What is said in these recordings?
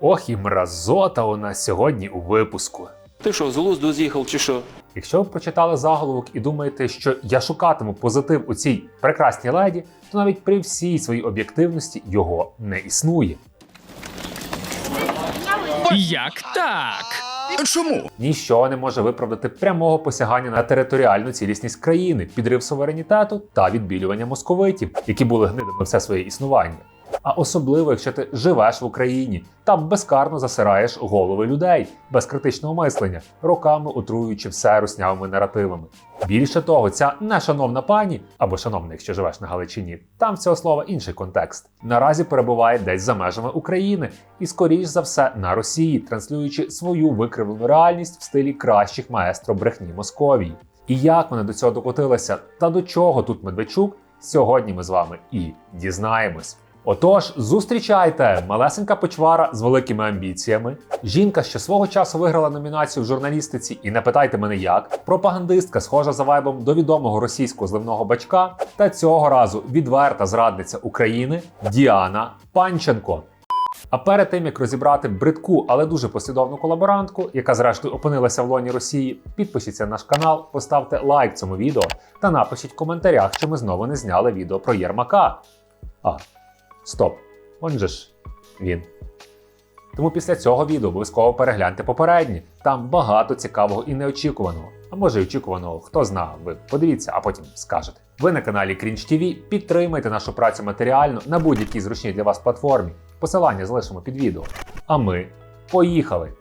Ох і мразота у нас сьогодні у випуску. Ти що, з глузду з'їхав чи що? Якщо ви прочитали заголовок і думаєте, що я шукатиму позитив у цій прекрасній леді, то навіть при всій своїй об'єктивності його не існує. Як так? Чому? Ніщо не може виправдати прямого посягання на територіальну цілісність країни, підрив суверенітету та відбілювання московитів, які були гнидами все своє існування. А особливо, якщо ти живеш в Україні та безкарно засираєш голови людей без критичного мислення, роками отруюючи все руснявими наративами. Більше того, ця нешановна пані або шановна, якщо живеш на Галичині, там цього слова інший контекст. Наразі перебуває десь за межами України і, скоріш за все, на Росії, транслюючи свою викривлену реальність в стилі кращих маестро брехні Московії. І як вони до цього докотилися, та до чого тут Медведчук, сьогодні ми з вами і дізнаємось. Отож, зустрічайте малесенька почвара з великими амбіціями. Жінка, що свого часу виграла номінацію в журналістиці, і не питайте мене як. Пропагандистка, схожа за вайбом до відомого російського зливного бачка. Та цього разу відверта зрадниця України Діана Панченко. А перед тим як розібрати бридку, але дуже послідовну колаборантку, яка зрештою опинилася в лоні Росії, підпишіться на наш канал, поставте лайк цьому відео та напишіть в коментарях, чи ми знову не зняли відео про Єрмака. А, стоп, он же ж він. Тому після цього відео обов'язково перегляньте попередні. Там багато цікавого і неочікуваного. А може й очікуваного, хто зна, ви подивіться, а потім скажете. Ви на каналі Cringe TV, підтримайте нашу працю матеріально на будь-якій зручній для вас платформі. Посилання залишимо під відео. А ми поїхали!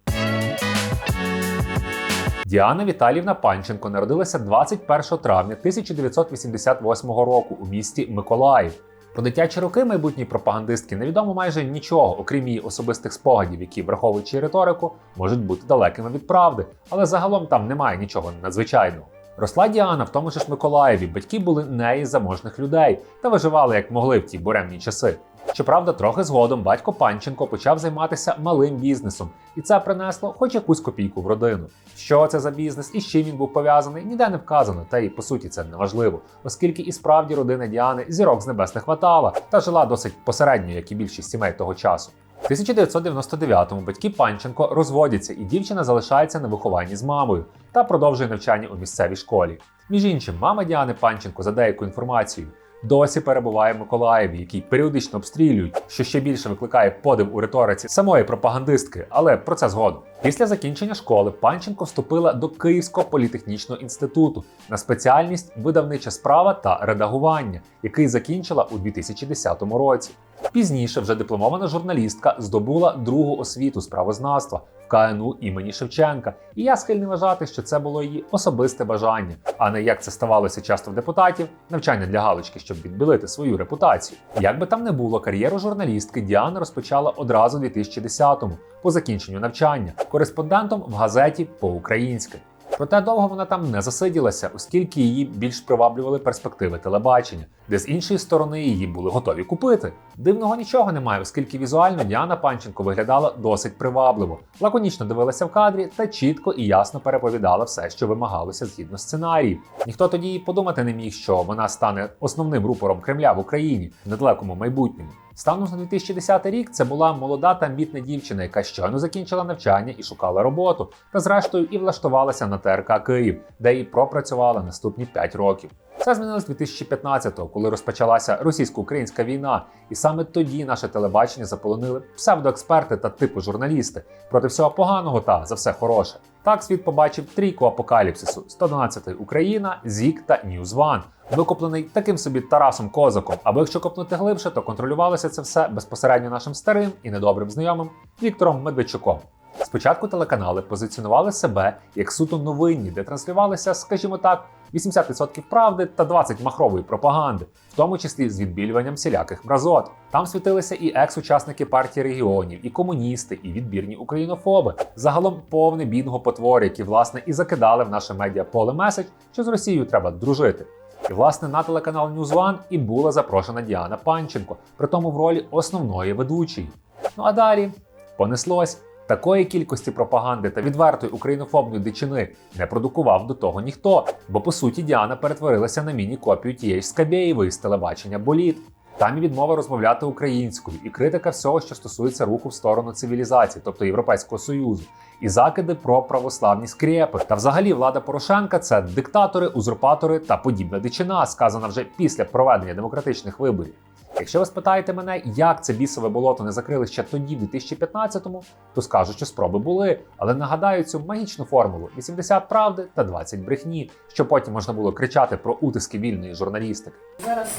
Діана Віталіївна Панченко народилася 21 травня 1988 року у місті Миколаїв. Про дитячі роки майбутні пропагандистки невідомо майже нічого, окрім її особистих спогадів, які, враховуючи риторику, можуть бути далекими від правди, але загалом там немає нічого надзвичайного. Росла Діана в тому ж Миколаєві, батьки були неї заможних людей та виживали як могли в ті буремні часи. Щоправда, трохи згодом батько Панченко почав займатися малим бізнесом, і це принесло хоч якусь копійку в родину. Що це за бізнес і з чим він був пов'язаний, ніде не вказано, та й по суті це не важливо, оскільки і справді родина Діани зірок з небес не хватала та жила досить посередньо, як і більшість сімей того часу. В 1999-му батьки Панченко розводяться, і дівчина залишається на вихованні з мамою та продовжує навчання у місцевій школі. Між іншим, мама Діани Панченко за деяку інформацією досі перебуває в Миколаєві, який періодично обстрілюють, що ще більше викликає подив у риториці самої пропагандистки, але про це згодом. Після закінчення школи Панченко вступила до Київського політехнічного інституту на спеціальність видавнича справа та редагування, який закінчила у 2010 році. Пізніше вже дипломована журналістка здобула другу освіту з правознавства в КНУ імені Шевченка, і я схильний вважати, що це було її особисте бажання, а не як це ставалося часто в депутатів, навчання для галочки, щоб відбілити свою репутацію. Як би там не було, кар'єру журналістки Діана розпочала одразу у 2010-му, по закінченню навчання, кореспондентом в газеті по-українськи. Проте довго вона там не засиділася, оскільки її більш приваблювали перспективи телебачення, де з іншої сторони її були готові купити. Дивного нічого немає, оскільки візуально Діана Панченко виглядала досить привабливо, лаконічно дивилася в кадрі та чітко і ясно переповідала все, що вимагалося згідно сценаріїв. Ніхто тоді і подумати не міг, що вона стане основним рупором Кремля в Україні в недалекому майбутньому. Станом на 2010 рік це була молода та амбітна дівчина, яка щойно закінчила навчання і шукала роботу, та зрештою і влаштувалася на ТРК Київ, де і пропрацювала наступні 5 років. Це змінилось 2015-го, коли розпочалася російсько-українська війна, і саме тоді наше телебачення заполонили псевдоексперти та типу журналісти проти всього поганого та за все хороше. Так світ побачив трійку апокаліпсису: 112 Україна, ЗІК та News One, викуплений таким собі Тарасом Козаком. Або якщо копнути глибше, то контролювалося це все безпосередньо нашим старим і недобрим знайомим Віктором Медведчуком. Спочатку телеканали позиціонували себе як суто новинні, де транслювалися, скажімо так, 80% правди та 20% махрової пропаганди, в тому числі з відбілюванням всіляких мразот. Там світилися і екс-учасники партії регіонів, і комуністи, і відбірні українофоби. Загалом повне бінго потвор, які власне і закидали в наше медіаполе меседж, що з Росією треба дружити. І власне на телеканал News One і була запрошена Діана Панченко, при тому в ролі основної ведучої. Ну а далі понеслось. Такої кількості пропаганди та відвертої українофобної дичини не продукував до того ніхто, бо по суті Діана перетворилася на міні-копію тієї ж Скабєєвої з телебачення Боліт. Там і відмова розмовляти українською, і критика всього, що стосується руху в сторону цивілізації, тобто Європейського Союзу, і закиди про православні скрепи. Та взагалі влада Порошенка це диктатори, узурпатори та подібна дичина, сказана вже після проведення демократичних виборів. Якщо ви спитаєте мене, як це бісове болото не закрили ще тоді, в 2015-му, то скажу, що спроби були, але нагадаю цю магічну формулу: 80 правди та 20 брехні, що потім можна було кричати про утиски вільної журналістики. Зараз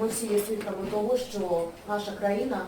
ми всі є свідками того, що наша країна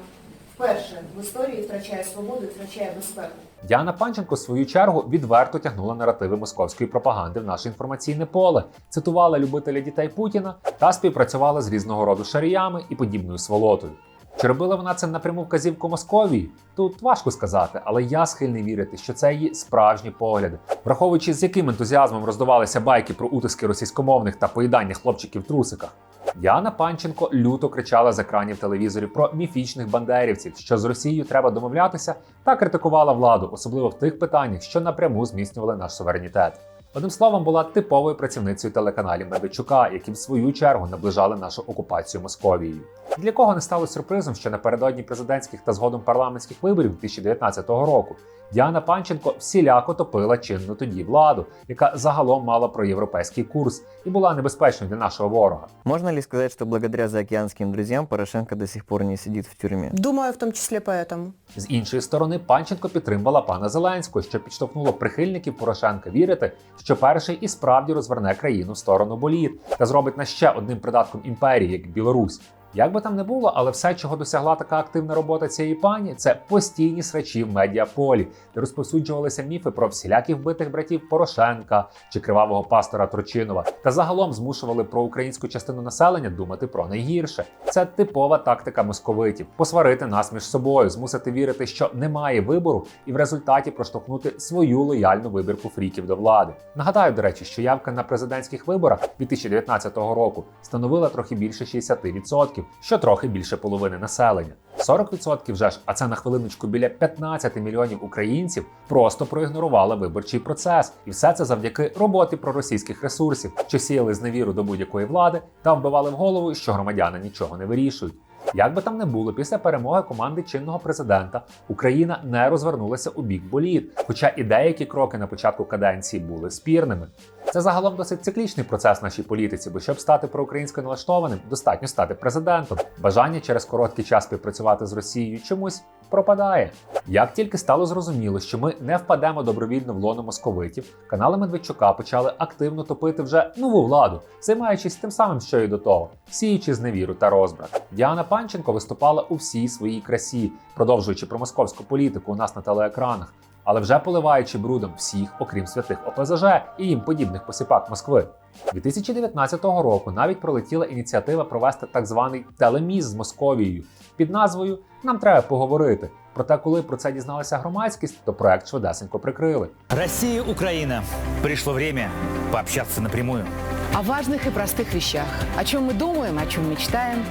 вперше в історії втрачає свободу втрачає безпеку. Діана Панченко, в свою чергу, відверто тягнула наративи московської пропаганди в наше інформаційне поле, цитувала любителя дітей Путіна та співпрацювала з різного роду шаріями і подібною сволотою. Чи робила вона це напряму вказівку Московії? Тут важко сказати, але я схильний вірити, що це її справжні погляди. Враховуючи, з яким ентузіазмом роздавалися байки про утиски російськомовних та поїдання хлопчиків в трусиках. Діана Панченко люто кричала з екранів телевізорів про міфічних бандерівців, що з Росією треба домовлятися, та критикувала владу, особливо в тих питаннях, що напряму зміцнювали наш суверенітет. Одним словом, була типовою працівницею телеканалів Медведчука, які в свою чергу наближали нашу окупацію Московією. Для кого не стало сюрпризом, що напередодні президентських та згодом парламентських виборів 2019 року Діана Панченко всіляко топила чинну тоді владу, яка загалом мала проєвропейський курс і була небезпечною для нашого ворога. Можно ли сказать, что благодаря заокеанским друзьям Порошенко до сих пор не сидит в тюрьме? Думаю, в том числе поэтому. З іншої сторони, Панченко підтримувала пана Зеленського, що підштовхнуло прихильників Порошенка вірити, що перший і справді розверне країну в сторону боліт та зробить нас ще одним придатком імперії, як Білорусь. Як би там не було, але все, чого досягла така активна робота цієї пані, це постійні срачі в медіаполі, де розповсюджувалися міфи про всіляких вбитих братів Порошенка чи кривавого пастора Трочинова, та загалом змушували про українську частину населення думати про найгірше. Це типова тактика московитів посварити нас між собою, змусити вірити, що немає вибору, і в результаті проштовхнути свою лояльну вибірку фріків до влади. Нагадаю, до речі, що явка на президентських виборах 2019 року становила трохи більше 60%, що трохи більше половини населення. 40% вже ж, а це на хвилиночку біля 15 мільйонів українців, просто проігнорували виборчий процес, і все це завдяки роботи проросійських ресурсів, що сіяли зневіру до будь-якої влади та вбивали в голову, що громадяни нічого не вирішують. Як би там не було, після перемоги команди чинного президента Україна не розвернулася у бік боліт, хоча і деякі кроки на початку каденції були спірними. Це загалом досить циклічний процес в нашій політиці, бо щоб стати проукраїнсько налаштованим, достатньо стати президентом. Бажання через короткий час співпрацювати з Росією чомусь пропадає. Як тільки стало зрозуміло, що ми не впадемо добровільно в лоно московитів, канали Медведчука почали активно топити вже нову владу, займаючись тим самим, що і до того, сіючи зневіру та розбрат. Діана Панченко виступала у всій своїй красі, продовжуючи про московську політику у нас на телеекранах, але вже поливаючи брудом всіх, окрім святих ОПЗЖ і їм подібних посіпак Москви. 2019 року навіть пролетіла ініціатива провести так званий телеміз з Московією під назвою Нам треба поговорити. Проте, коли про це дізналася громадськість, то проект швидесенько прикрили. Россия, Украина. Пришло время пообщаться напрямую. О важных и простых вещах. О чем мы думаем, о чем мечтаем.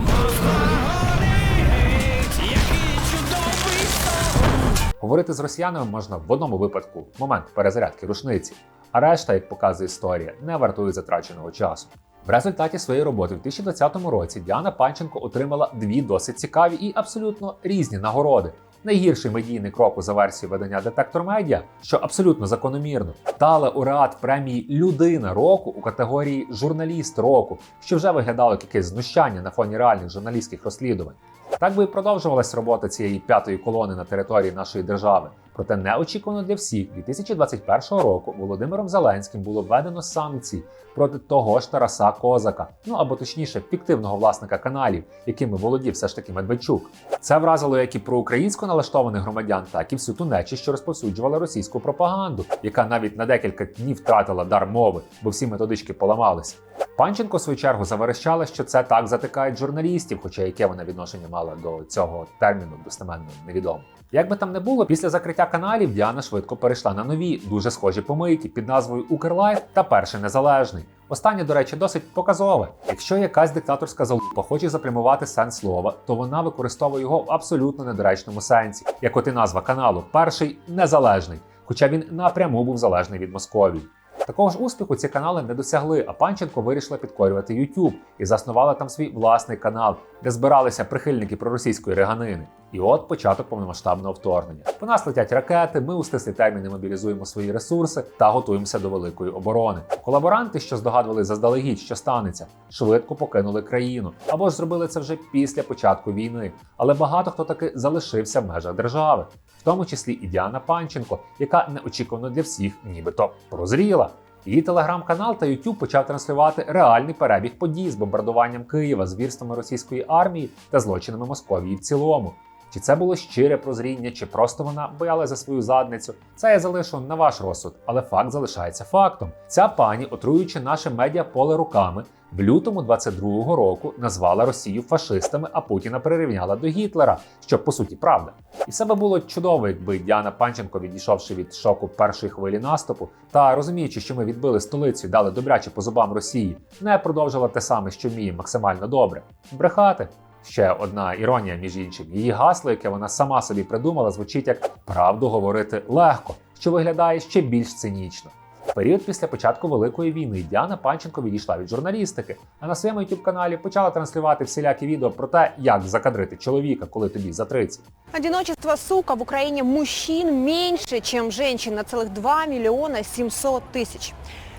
Говорити з росіянами можна в одному випадку момент перезарядки рушниці, а решта, як показує історія, не вартує затраченого часу. В результаті своєї роботи в 2020 році Діана Панченко отримала дві досить цікаві і абсолютно різні нагороди. Найгірший медійний крок у за версією видання Детектор Медіа, що абсолютно закономірно, та лауреат премії Людина року у категорії Журналіст року, що вже виглядало як якесь знущання на фоні реальних журналістських розслідувань. Так би і продовжувалась робота цієї п'ятої колони на території нашої держави. Проте неочікувано для всіх 2021 року Володимиром Зеленським було введено санкції проти того ж Тараса Козака, ну або точніше, фіктивного власника каналів, якими володів все ж таки Медведчук. Це вразило як і проукраїнсько налаштованих громадян, так і всю ту нечість, що розповсюджувала російську пропаганду, яка навіть на декілька днів втратила дар мови, бо всі методички поламалися. Панченко, в свою чергу, заверещала, що це так затикають журналістів, хоча яке вона відношення мала до цього терміну достеменно невідомо. Як би там не було, після закриття каналів Діана швидко перейшла на нові, дуже схожі помийки під назвою Укрлайф та Перший Незалежний. Останнє, до речі, досить показове. Якщо якась диктаторська залупа хоче запрямувати сенс слова, то вона використовує його в абсолютно недоречному сенсі, як от і назва каналу Перший Незалежний, хоча він напряму був залежний від Московії. Такого ж успіху ці канали не досягли, а Панченко вирішила підкорювати YouTube і заснувала там свій власний канал, де збиралися прихильники проросійської реганини. І от початок повномасштабного вторгнення. По нас летять ракети, ми у стислі терміни мобілізуємо свої ресурси та готуємося до великої оборони. Колаборанти, що здогадували заздалегідь, що станеться, швидко покинули країну або ж зробили це вже після початку війни. Але багато хто таки залишився в межах держави, в тому числі і Діана Панченко, яка неочікувано для всіх, нібито прозріла. Її телеграм-канал та YouTube почав транслювати реальний перебіг подій з бомбардуванням Києва, звірствами російської армії та злочинами Московії в цілому. Чи це було щире прозріння, чи просто вона боялася за свою задницю? Це я залишу на ваш розсуд, але факт залишається фактом. Ця пані, отруюючи наше медіаполе руками, в лютому 22-го року назвала Росію фашистами, а Путіна прирівняла до Гітлера, що по суті правда. І все би було чудово, якби Діана Панченко, відійшовши від шоку першої хвилі наступу, та розуміючи, що ми відбили столицю дали добряче по зубам Росії, не продовжила те саме, що вміє максимально добре брехати. Ще одна іронія, між іншим, її гасло, яке вона сама собі придумала, звучить як правду говорити легко, що виглядає ще більш цинічно. В період після початку Великої війни Діана Панченко відійшла від журналістики, а на своєму youtube каналі почала транслювати всілякі відео про те, як закадрити чоловіка, коли тобі за 30. Одиночество, сука, в Украине мужчин меньше, чем женщин, на целых 2 миллиона 700 тысяч.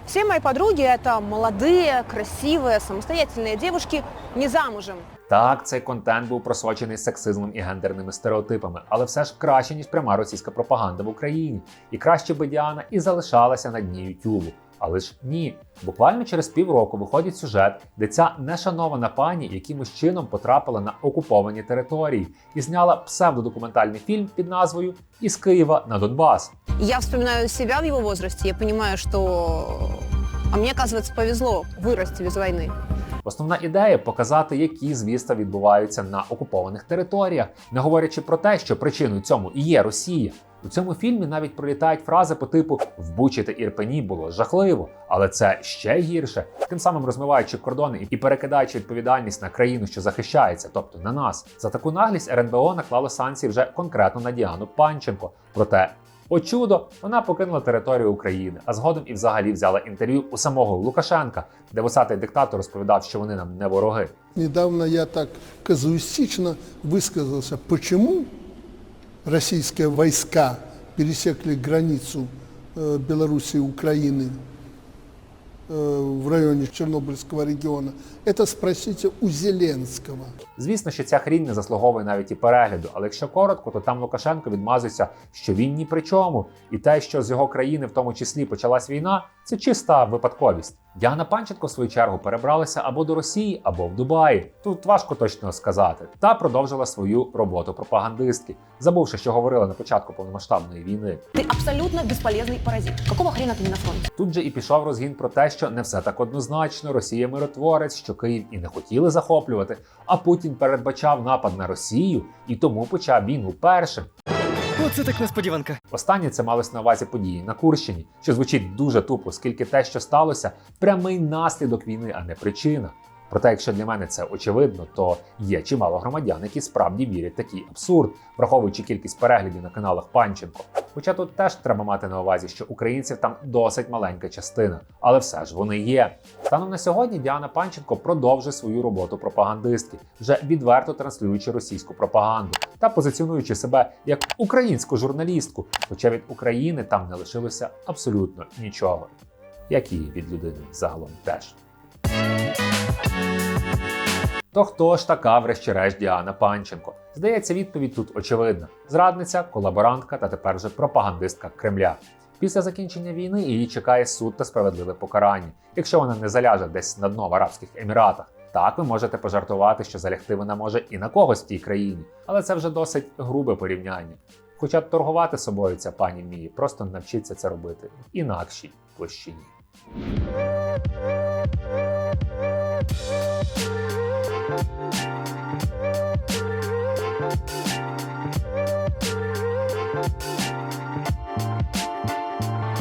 Все мои подруги – это молодые, красивые, самостоятельные девушки, не замужем. Так, цей контент був просочений сексизмом і гендерними стереотипами, але все ж краще, ніж пряма російська пропаганда в Україні. І краще би Діана і залишалася на дні Ютубу. Але ж ні. Буквально через півроку виходить сюжет, де ця нешанована пані якимось чином потрапила на окуповані території і зняла псевдодокументальний фільм під назвою Із Києва на Донбас. И Я вспоминаю себя в его возрасте, я понимаю, что... А мне, оказывается, повезло вырасти без войны. Основна ідея показати, які звіста відбуваються на окупованих територіях, не говорячи про те, що причиною цьому і є Росія. У цьому фільмі навіть пролітають фрази по типу в Бучі та Ірпені було жахливо, але це ще гірше, тим самим розмиваючи кордони і перекидаючи відповідальність на країну, що захищається, тобто на нас. За таку наглість РНБО наклало санкції вже конкретно на Діану Панченко. Проте о чудо, вона покинула територію України, а згодом і взагалі взяла інтерв'ю у самого Лукашенка, де вусатий диктатор розповідав, що вони нам не вороги. Недавно я так казуистично высказался, почему российские войска пересекли границу э, Белоруссии и Украины э, в районі Чорнобильського регіону. Це спросите у Зеленського. Звісно, що ця хрінь не заслуговує навіть і перегляду, але якщо коротко, то там Лукашенко відмазується, що він ні при чому, і те, що з його країни, в тому числі, почалась війна, це чиста випадковість. Діана Панченко, в свою чергу, перебралася або до Росії, або в Дубаї. Тут важко точно сказати. Та продовжила свою роботу пропагандистки, забувши, що говорила на початку повномасштабної війни. Ты абсолютно бесполезный паразит. Какого хрена ты не на фронте? Тут же і пішов розгін про те, що не все так однозначно. Росія миротворець, що Київ і не хотіли захоплювати. А Путін передбачав напад на Росію і тому почав війну першим. Оце так несподіванка. Останнє це малось на увазі події на Курщині, що звучить дуже тупо, оскільки те, що сталося, прямий наслідок війни, а не причина. Проте, якщо для мене це очевидно, то є чимало громадян, які справді вірять такий абсурд, враховуючи кількість переглядів на каналах Панченко. Хоча тут теж треба мати на увазі, що українців там досить маленька частина, але все ж вони є. Станом на сьогодні Діана Панченко продовжує свою роботу пропагандистки, вже відверто транслюючи російську пропаганду та позиціонуючи себе як українську журналістку, хоча від України там не лишилося абсолютно нічого, як і від людини загалом теж. То хто ж така, врешті-решт, Діана Панченко? Здається, відповідь тут очевидна: зрадниця, колаборантка та тепер вже пропагандистка Кремля. Після закінчення війни її чекає суд та справедливе покарання, якщо вона не заляже десь на дно в Арабських Еміратах. Так, ви можете пожартувати, що залягти вона може і на когось в тій країні, але це вже досить грубе порівняння. Хоча торгувати собою ця пані вміє, просто навчиться це робити інакшій площині. Thank